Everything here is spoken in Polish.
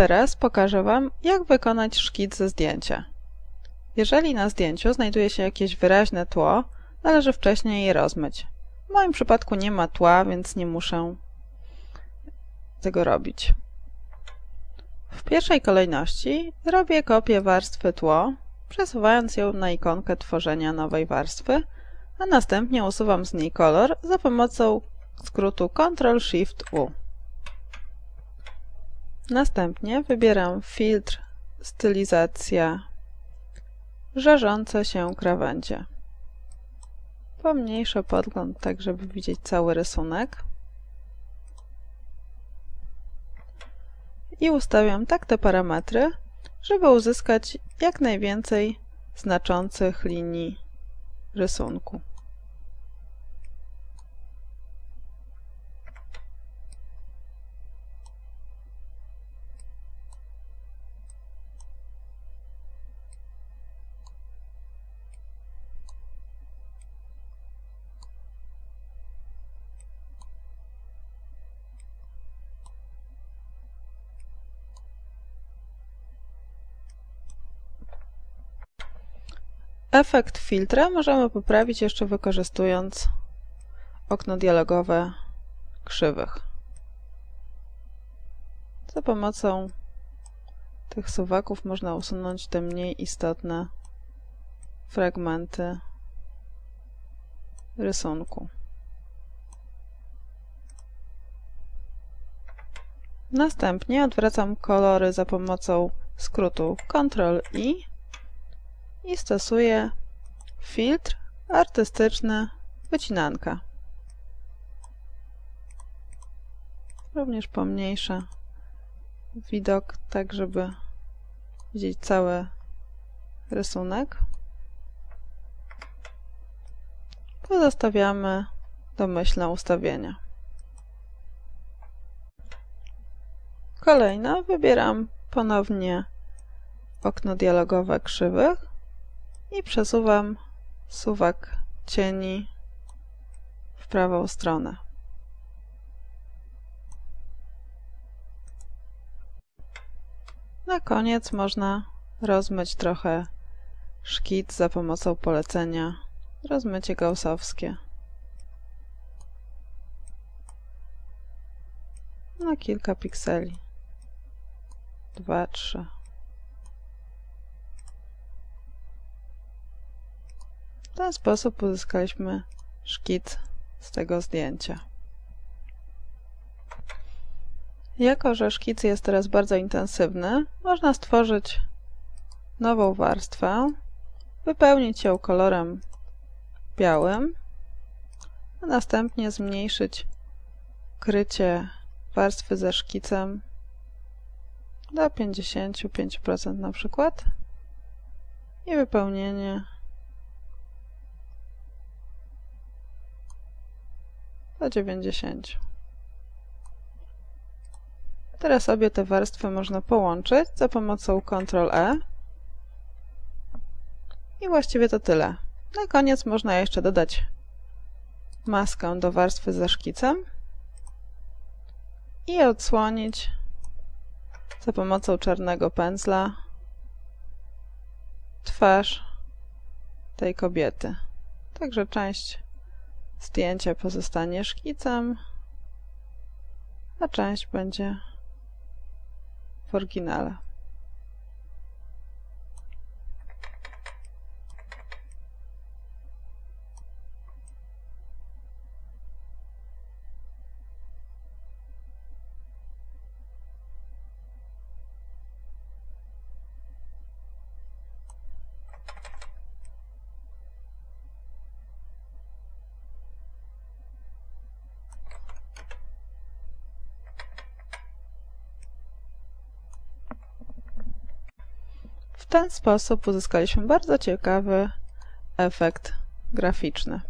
Teraz pokażę Wam, jak wykonać szkic ze zdjęcia. Jeżeli na zdjęciu znajduje się jakieś wyraźne tło, należy wcześniej je rozmyć. W moim przypadku nie ma tła, więc nie muszę tego robić. W pierwszej kolejności robię kopię warstwy tło, przesuwając ją na ikonkę tworzenia nowej warstwy, a następnie usuwam z niej kolor za pomocą skrótu Ctrl-Shift-U. Następnie wybieram filtr stylizacja żarzące się krawędzie. Pomniejszę podgląd tak, żeby widzieć cały rysunek. I ustawiam tak te parametry, żeby uzyskać jak najwięcej znaczących linii rysunku. Efekt filtra możemy poprawić jeszcze wykorzystując okno dialogowe krzywych. Za pomocą tych suwaków można usunąć te mniej istotne fragmenty rysunku. Następnie odwracam kolory za pomocą skrótu Ctrl-I i stosuję filtr artystyczny wycinanka. Również pomniejszę widok, tak żeby widzieć cały rysunek. Pozostawiamy domyślne ustawienia. Kolejno wybieram ponownie okno dialogowe krzywych i przesuwam suwak cieni w prawą stronę. Na koniec można rozmyć trochę szkic za pomocą polecenia rozmycie gaussowskie. Na kilka pikseli. Dwa, trzy. Ten sposób uzyskaliśmy szkic z tego zdjęcia. Jako, że szkic jest teraz bardzo intensywny, można stworzyć nową warstwę, wypełnić ją kolorem białym, a następnie zmniejszyć krycie warstwy ze szkicem do 55% na przykład i wypełnienie do 90. Teraz obie te warstwy można połączyć za pomocą Ctrl-E. I właściwie to tyle. Na koniec można jeszcze dodać maskę do warstwy ze szkicem i odsłonić za pomocą czarnego pędzla twarz tej kobiety. Także część Zdjęcie pozostanie szkicem, a część będzie w oryginale. W ten sposób uzyskaliśmy bardzo ciekawy efekt graficzny.